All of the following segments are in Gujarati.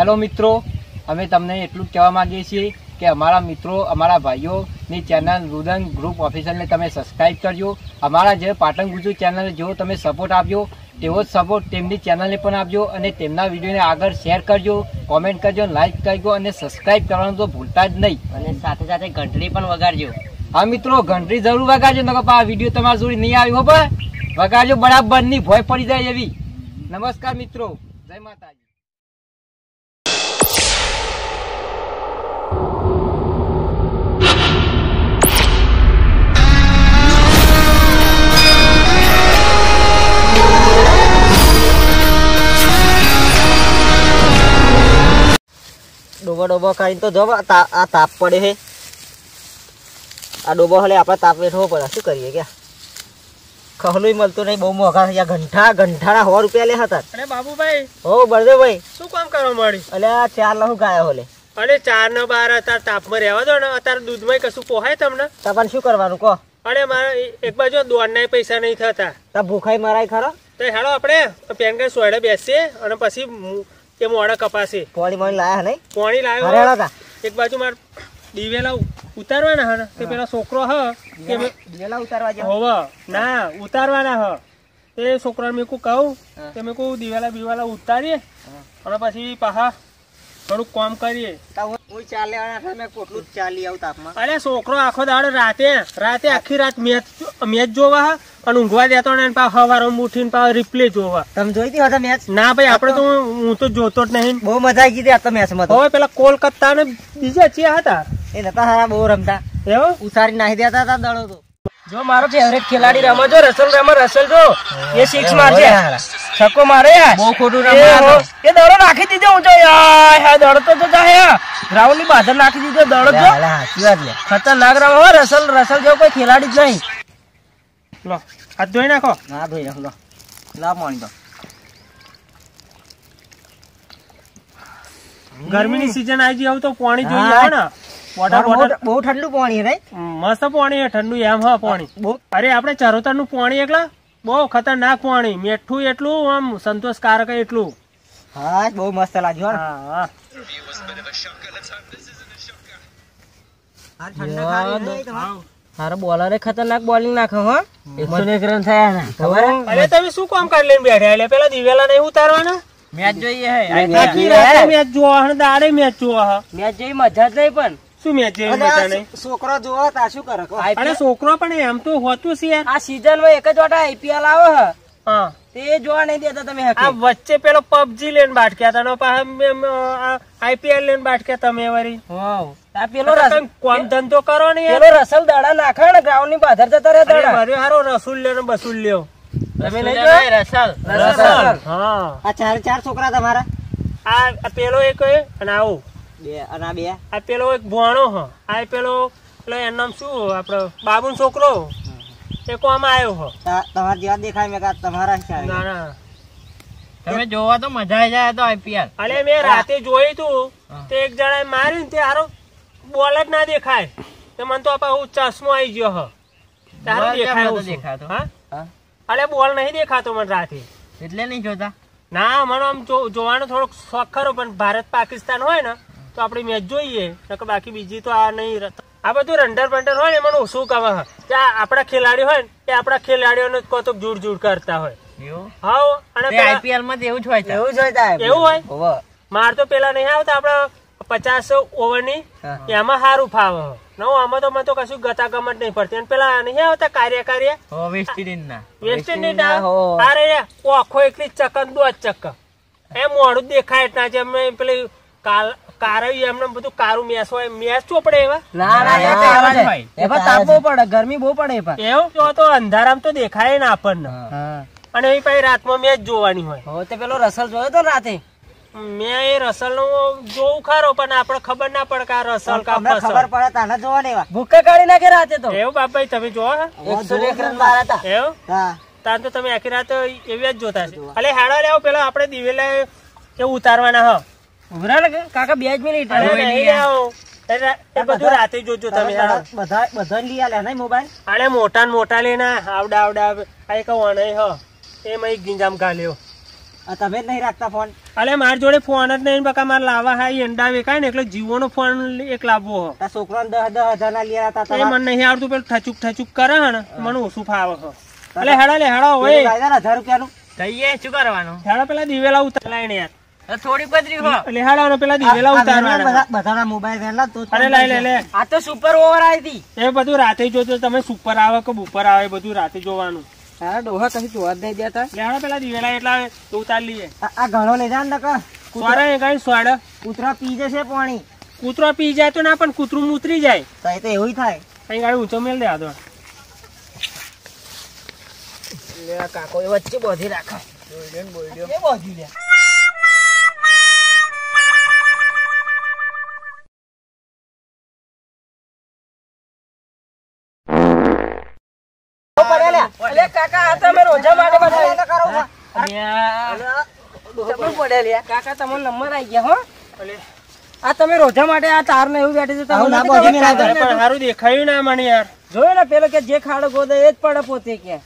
હેલો મિત્રો અમે તમને એટલું જ કહેવા માંગીએ છીએ કે અમારા મિત્રો અમારા ભાઈઓની ચેનલ રુદન ગ્રુપ ઓફિસરને તમે સબસ્ક્રાઈબ કરજો. અમારા જે પાટણ ગુજુ ચેનલ જેવો તમે સપોર્ટ આપજો તેવો જ સપોર્ટ તેમની ચેનલને પણ આપજો અને તેમના વિડીયોને આગળ શેર કરજો કોમેન્ટ કરજો લાઈક કરજો અને સબસ્ક્રાઈબ કરવાનું તો ભૂલતા જ નહીં. અને સાથે સાથે ઘંટડી પણ વગાડજો. હા મિત્રો ઘંટડી જરૂર વગાડજો નકર આ વીડિયો તમારા જોડે નહીં આવ્યો પણ. વગાડજો બરાબરની ભોય પડી જાય એવી. નમસ્કાર મિત્રો જય માતાજી. ડોબો ડોબો ખાઈને તો જવા આ તાપ પડે હે. આ ડોબો હલે આપણે તાપ વેઠવો પડે. શું કરીએ ક્યાં? ખહલું મળતું નહીં બહુ મોંઘા થયા. ઘંટા ઘંટાના સો રૂપિયા લે હતા. અરે બાબુભાઈ હો બળદેવભાઈ. શું કામ કરવા મળી અલે આ ચાર લહુ ગાયો હોલે. અરે ચાર ને બાર અત્યારે તાપમાં રહેવા દો ને અત્યારે દૂધમાં કશું પોહાય તમને? તમારે શું કરવાનું કહો? અરે મારા એક બાજુ દોડના પૈસા નહીં થતા. તા ભૂખાઈ મરાય ખરો? તો હેડો આપણે પેન કાર્ડ સોયડે બેસીએ અને પછી એ મોડા કપાશે પોણી મોણી લાયા નહીં? પોણી લાયો એક બાજુ માર દિવેલા ઉતારવાના હ ને? તે પેલા છોકરો હ? કે દિવેલા ઉતારવા જાવ. હોવ. ના ઉતારવાના હ. તે છોકરાને મેં કહું કહું કે મેં કહું દિવેલા બિવેલા ઉતારીએ અને પછી પાહા થોડુંક કામ કરીએ. હું હતા જ ચાલી આવું તાપમાં. અરે છોકરો આખો દાડો રાતે રાતે આખી રાત મેચ મેચ જોવા અને ઊંઘવા દેતો ને પા હવારો ઉઠીને પા રિપ્લે જોવા. તમે જોઈ હતી મેચ? ના ભાઈ આપણે તો હું. તો જોતો જ નહીં. બહુ મજા આવી ગઈ હતી આ મેચમાં હવે પેલા કોલકાતા ને બીજા ચિયા હતા. એ નતા હારા બહુ રમતા. એવો? ઉતારી નાખી દેતા હતા દડો તો. જો મારો ફેવરેટ ખેલાડી રમો જો રસલ રમો રસલ જો. એ સિક્સ મારશે છક્કો મારે યાર. બહુ ખોટું હો, હતા. એ દડો નાખી દીધો ઊંચો યાર હા દડો તો જતા હે. ગ્રાઉન્ડની બહાર નાખી દીધો દડો જો. સાચી વાત લે. ખતરનાક રમો હો રસલ રસલ જેવો કોઈ ખેલાડી જ નહીં. લો હાથ ધોઈ નાખો. ના ધોઈ નાખો લો. લા પાણી તો. ગરમીની સીઝન આવી ગઈ આવું તો પાણી જોઈએ ને બહુ ઠંડુ પાણી મસ્ત પાણી ઠંડુ એમ હા પાણી. અરે આપણે ચરોતરનું પાણી એકલા? બહુ ખતરનાક પાણી. મીઠું એટલું આમ સંતોષકારક એટલું. હા બહુ મસ્ત લાગ્યું હા. હા આ ઠંડક આવી નહીં તમારે? હારો બોલરે ખતરનાક બોલિંગ નાખો હો. એકસો એક રન થયા ને ખબર તમે શું કામ કરી લઈને બેઠા એટલે? પેલા દિવેલા નહીં ઉતારવાના? મેચ જોઈએ હે. આખી રાતે મેચ જોવા દાડે મેચ જોવા હા. મેચ જેવી મજા જ નહીં પણ. શું મેચ જેવી છોકરો જોવો તા શું કરે અને છોકરો પણ એમ તો હોતું છે યાર. આ સીઝનમાં એક જ વાર આઈપીએલ આવે હે? હા. તે જોવા નહીં દેતા તમે આ વચ્ચે પેલો પબજી લેન બાટક્યા હતા ને પાછા આઈપીએલ લેન બાટક્યા તમે વરી વાવ આ પેલો રસલ કંઈક ધંધો કરો ને યાર. પેલો રસલ દાડા નાખે ને ગ્રાઉન્ડની પાછળ જતા રહે દાડા. મારે હારો રસુલ લ્યો ને બસુલ લ્યો. તમે લઈ જાવ રસલ. રસલ. હા. આ ચાર ચાર છોકરા તમારા? આ આ પેલો એક અને આવું. બે અને આ બે? આ પેલો એક ભોણો હ. આ પેલો એટલે એનું નામ શું આપડે બાબુ છોકરો? એ કોમ આવ્યો હ? તમારા જેવા દેખાય મેં તમારા હિસાબે. ના ના. તમે જોવા તો મજા આવી જાય તો આઈપીએલ અરે મેં રાતે જોયું તું. તે એક જણાએ માર્યું ને તે હારો બોલ જ ના દેખાય. તે મને તો આપા હું ચશ્મો આવી ગયો હ. તારો બોલ દેખાય દેખાતો? હા? હા? અરે બોલ નહીં દેખાતો મને રાતે. એટલે નહીં જોતા? ના મને આમ જોવાનો થોડોક શોખ ખરો પણ ભારત પાકિસ્તાન હોય ને તો આપણી મેચ જોઈએ. નકર બાકી બીજી તો આ નહીં રત- આ બધું રંડર બંડર હોય ને એમાં ઓછું છે. કે આપણા ખેલાડી હોય ને એ આપણા ખેલાડીઓને કોતો જૂડ જૂડ કરતા હોય. હા અને આઈપીએલમાં એવું જ હોય એવું જ હોય એવું હોય? માર તો પેલા નહીં આવતા આપડા પચાસ ઓવરની. એમાં સારું ફાવે નવું આમાં તો મને તો કશું ગતાગમત નહીં પડતી. અને પેલા નહીં આવતા કાર્ય કાર્ય? વેસ્ટ ઇન્ડિઝ ના. વેસ્ટ ઇન્ડિઝ ના? અરે ઓ આખો એકલી ચક્કર દો ચક્કર. એ મોડું દેખાય એટલા જેમ પેલી કાલ કારવી એમને બધું કારું મેસ હોય મેસ ચોપડે એવા? ના ના એ એ તાપ પડે ગરમી બહુ પડે એવું? જો તો અંધારામ તો દેખાય ને આપણને. હા. અને એ પછી રાતમાં મેચ જોવાની હોય. હો તે પેલો રસલ જોયો તો રાતે? મેં એ રસલનું જોઉં ખરો પણ આપણે ખબર ના પડે કે આ રસલ કા ખબર પડે તાને જોવા ને એવા ભૂક્કા કાઢી નાખે રાતે તો. એવું બાપભાઈ તમે જોવા હે? એકસો એક રન મારા હતા. એવું? હા. તાર તો તમે આખી રાત એવી જ જોતા છે અલે હાડો લેવો પેલા આપણે દિવેલા એવું ઉતારવાના હ. ઉભરા કાકા બે જ મિનિટ. એ એ બધું રાતે જોજો તમે બધા બધા લઈ આલ્યા મોબાઈલ અરે મોટા ને મોટા લેના આવડા આવડા આ એક વણાઈ હ. એમાં એક ગીંજામ ગાલ્યો. તમે જ નહીં રાખતા ફોન અલે મારી જોડે ફોન જ નહીં બકા મારે લાવવા હા અંડા વેકાય ને એટલે જીવોનો ફોન એક લાવવો હો. આ દસ દસ હજાર ના લીયા હતા એ મને નહીં આવડતું પેલું ઠચુક ઠચુક કરે હે ને મને ઓછું ફાવે હો. અલે હેડા લે હેડા હોય હજાર રૂપિયાનું? થઈએ શું કરવાનું? હેડા પેલા દિવેલા ઉતરાય ને યાર. થોડી પતરી હો. એટલે હેડા ને પેલા દિવેલા ઉતારવાના. બધાના મોબાઈલ વેલા તો અરે લઈ લે લે આ તો સુપર ઓવર આવી હતી. એ બધું રાતે જોજો તમે સુપર આવે કે બુપર આવે બધું રાતે જોવાનું. તારા ડોહા કશું જોવા જ નહીં દેતા. લે હેડા પેલા દિવેલા એટલા ઉતાર લઈએ. આ- ઘણો લઈ જા ને નકર સોરે એ કઈ સ્વાડ કૂતરા પી જશે પાણી. કૂતરો પી જાય તો ના પણ કૂતરું ઉતરી જાય. તો એ તો એવું થાય. કઈ ગાડી ઊંચો મેલ દે આ તો. કાકો એ વચ્ચે બોધી રાખે. એ બોધી લે અલે કાકા આ તમે રોજા માટે બનાવી કાકા તમારો નંબર આવી ગયા હો. આ તમે રોજા માટે આ તાર ને એવું બેઠી છે ના પણ સારું દેખાયું ના મને યાર. જોયું ને પેલો કે જે ખાડો ગોદે એ જ પડે પોતે કે.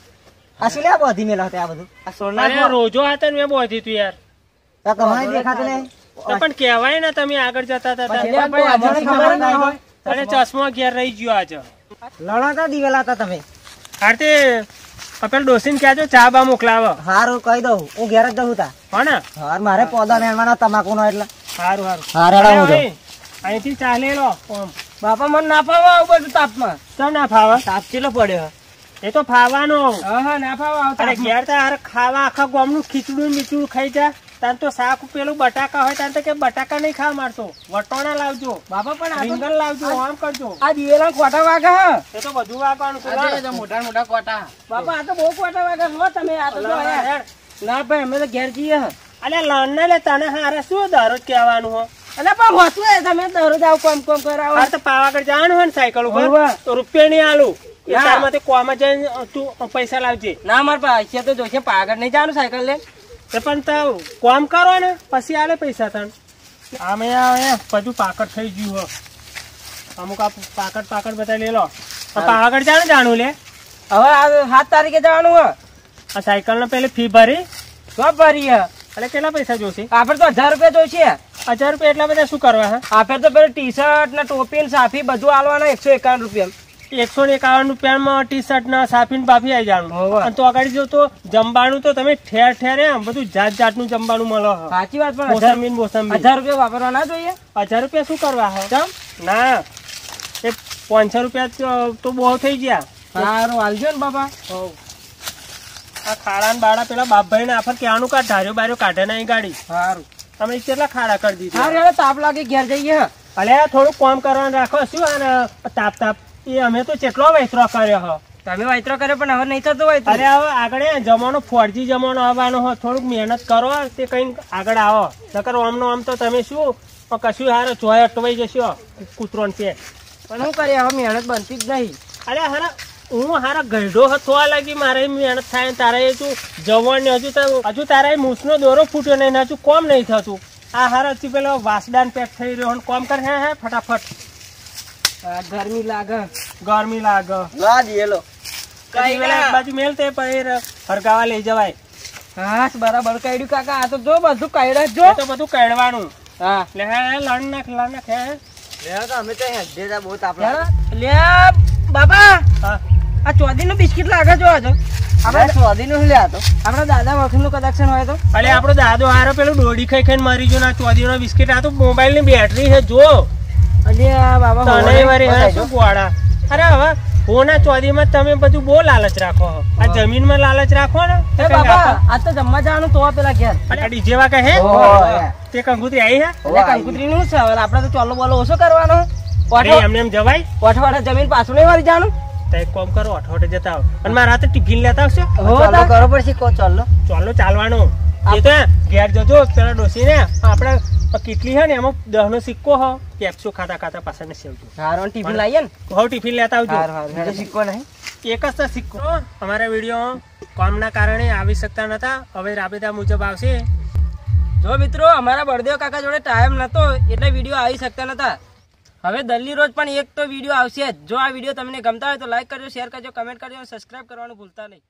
આ શું લે બાંધી મેલા હતા આ બધું? આ સોના રોજો હતા ને મેં બોધી તું યાર. આ તમારે દેખાતું નહીં? પણ કહેવાય ને તમે આગળ જતા હતા ચશ્મા ઘેર રહી ગયો આજે. લડાતા દિવેલા હતા તમે. હારતે કપેલ ડોસીને કહેજો ચા બા મોકલાવો. હારું કહી દઉં. હું ઘેર જ જઉં તા. હા ને? હાર મારે પોદા નેણવાના તમાકુ નો એટલે. હારું સારું હારે અરે હું અહીંથી અહીંથી ચાલે લો બાપા મને ના ફાવે આવું બધું તાપમાં. તો ના ફાવે? તાપ ચેલો પડ્યો? એ તો ફાવાનો. હા ના ફાવા ઘેર તો હારે ખાવા આખા ગામનું ખીચડું મીચડું ખાઈ જા. તાર તો શાક પેલું બટાકા હોય તાન તો કે બટાકા નહીં ખાવા મારતો વટોણા લાવજો. બાપા પણ આ રીંગણ લાવજો આમ કરજો. આ દિવેલા ખોટા વાગા હા? એ તો બધું વાગવાનું છે મોટા મોટા કોટા બાપા આ તો બહુ કોટા વાગે હો તમે આ તો. ના ભાઈ અમે તો ઘેર જઈએ અલે લણ ને લે તને હારે શું દરરોજ કહેવાનું હો? અલે પણ હોતું હે તમે દરરોજ આવું કોમ કોમ કરાવો. હાર તો પાવાગઢ જવાનું હોય ને સાયકલ ઉપર તો રૂપિયા નહીં આલું. એ ના. તારમાંથી કોમાં જઈને તું પૈસા લાવજે. ના મારે પૈસા તો જોશે પાગળ નહીં જવાનું સાયકલ લે તે પણ તો કોમ કરો ને પછી આલે પૈસા તને. આમે આવે બધું પાકડ થઈ ગયું હો. અમુક આ પાકડ પાકડ બધા લઈ લો પાવાગઢ જાણે જાણું લે? હવે આ સાત તારીખે જવાનું હે. આ સાયકલ ને પેલી ફી ભરી? શું ભરી હે. એટલે કેટલા પૈસા જોશે? આપણે તો હજાર રૂપિયા જોઈશે. હજાર રૂપિયા એટલા બધા શું કરવા હા? આપણે તો પેલું ટી શર્ટ ને ટોપી ને સાફી બધું આલવાના એકસો એકાવન રૂપિયા. એકસો ને એકાવન રૂપિયામાં ટી શર્ટ ના સાફી ને બાફી આવી જવાનું તો આગળ જો તો જમવાનું તો તમે ઠેર ઠેર એમ બધું જાત જાતનું જમવાનું મળે. સાચી વાત પણ મોસંબી મોસંબી હજાર રૂપિયા વાપરવા ના જોઈએ? હજાર રૂપિયા શું કરવા હે? ના. એ પાંચસો રૂપિયા તો- બહુ થઈ ગયા. સારું હાલજો ને બાપા. આ ખાડા ને બાળા પેલા બાપભાઈ ને આફર ક્યાંનું કાઢ ધાર્યો બાર્યો કાઢે નહીં ગાડી. સારું. તમે કેટલા ખાડા કરી દીધા? તાપ લાગે ઘેર જઈએ અલે થોડું કામ કરવાનું રાખો શું તાપ તાપ? એ અમે તો કેટલો વૈતરો કર્યો હો. તમે વાયતરો કર્યો પણ હવે નહીં થતો હોય અરે હવે આગળ જમાનો ફોરજી જમાનો આવવાનો હો. થોડુંક મહેનત કરો તે કઈ આગળ આવો. નકર આમનો આમ તો તમે શું? કશું હારો ચોય અટવાઈ જશો કૂતરો છે. પણ શું કરીએ? હવે મહેનત બનતી જ નહીં. અરે હારા હું હારા ગઢો થવા લાગી મારે મહેનત થાય તારે હજુ જવાન હજુ હજુ તારે મૂસનો દોરો ફૂટ્યો નહીં હજુ કોમ નહીં થતું. આ હારા પેલો વાસડાન પેક થઈ રહ્યો કોમ કર હે હે ફટાફટ. ગરમી લાગે ગરમી લાગે. લા દિયેલો કઈ વેલા એક બાજુ મેલતે પર હરકાવા લઈ જવાય. હા બરાબર કાઢ્યું કાકા આ તો જો બધું કાઢ્યા જ તો બધું કાઢવાનું હા. લે હે લણ નાખ લણ નાખ હે. અમે તો હેડે જા બહુ તાપ લે બાબા. હા. આ ચોદી નું બિસ્કિટ લાગે જો. આજો આપણે ચોદી નું લે તો? આપણા દાદા વખતનું કદાક્ષન હોય તો. આપડો આપણો દાદો હારો પેલું દોડી ખાઈ ખાઈને મરી ગયો ના ચોદી નો બિસ્કિટ. આ તો મોબાઈલની બેટરી છે જો. અરે હવે હોના ચોદીમાં તમે બધું બહુ લાલચ રાખો આ જમીનમાં લાલચ રાખો ને એ બાબા આ તો જમવા જવાનું તો પેલા ઘેર. અરે ડીજે વાગે હે? તે કંકુતરી આવી હે? એટલે કંકુતરી નું છે? હવે આપણે તો ચોલો બોલો ઓછો કરવાનો અરે એમને એમ જવાય? અઠવાડિયા જમીન પાછું નહીં વાળી જાણું તો એક કામ કરો અઠવાડે જતા આવો. અને મારા હાથે ટિફિન લેતા આવશો. કરો પડશે કો ચાલો. ચાલો ચાલવાનું. એ તો ઘેર જજો પેલા ડોસી આપણે કેટલી હે ને એમાં દહ નો સિક્કો હો. કેપ્સુ ખાતા ખાતા પાછા ને સેવજો. હારું ટિફિન લાવીએ ને? ટિફિન લેતા આવજો. સિક્કો નહીં? એક જ સિક્કો. અમારા વીડિયો કામના કારણે આવી શકતા નતા. હવે રાબેતા મુજબ આવશે. જો મિત્રો અમારા બળદેવ કાકા જોડે ટાઈમ નતો એટલે વીડિયો આવી શકતા નતા. હવે દલ્લી રોજ પણ એક તો વીડિયો આવશે જ. જો આ વીડિયો તમને ગમતા હોય તો લાઈક કરજો શેર કરજો કમેન્ટ કરજો અને સબસ્ક્રાઇબ કરવાનું ભૂલતા નહીં.